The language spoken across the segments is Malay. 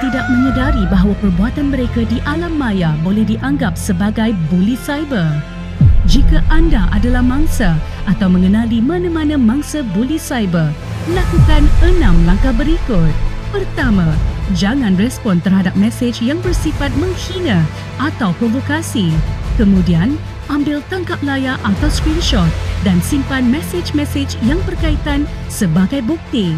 tidak menyedari bahawa perbuatan mereka di alam maya boleh dianggap sebagai buli cyber. Jika anda adalah mangsa atau mengenali mana-mana mangsa buli cyber, lakukan enam langkah berikut. Pertama, jangan respon terhadap mesej yang bersifat menghina atau provokasi. Kemudian, ambil tangkap layar atau screenshot dan simpan mesej-mesej yang berkaitan sebagai bukti.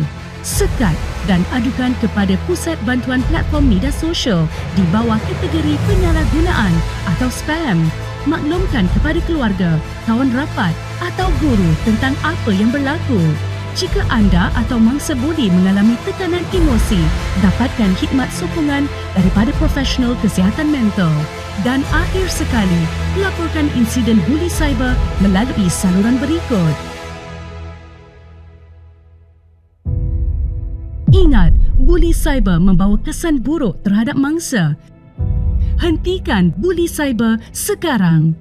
Sekat dan adukan kepada Pusat Bantuan Platform Media Sosial di bawah kategori penyalahgunaan atau spam. Maklumkan kepada keluarga, kawan rapat atau guru tentang apa yang berlaku. Jika anda atau mangsa budi mengalami tekanan emosi, dapatkan khidmat sokongan daripada profesional kesihatan mental. Dan akhir sekali, laporkan insiden buli cyber melalui saluran berikut. Ingat, buli cyber membawa kesan buruk terhadap mangsa. Hentikan buli cyber sekarang.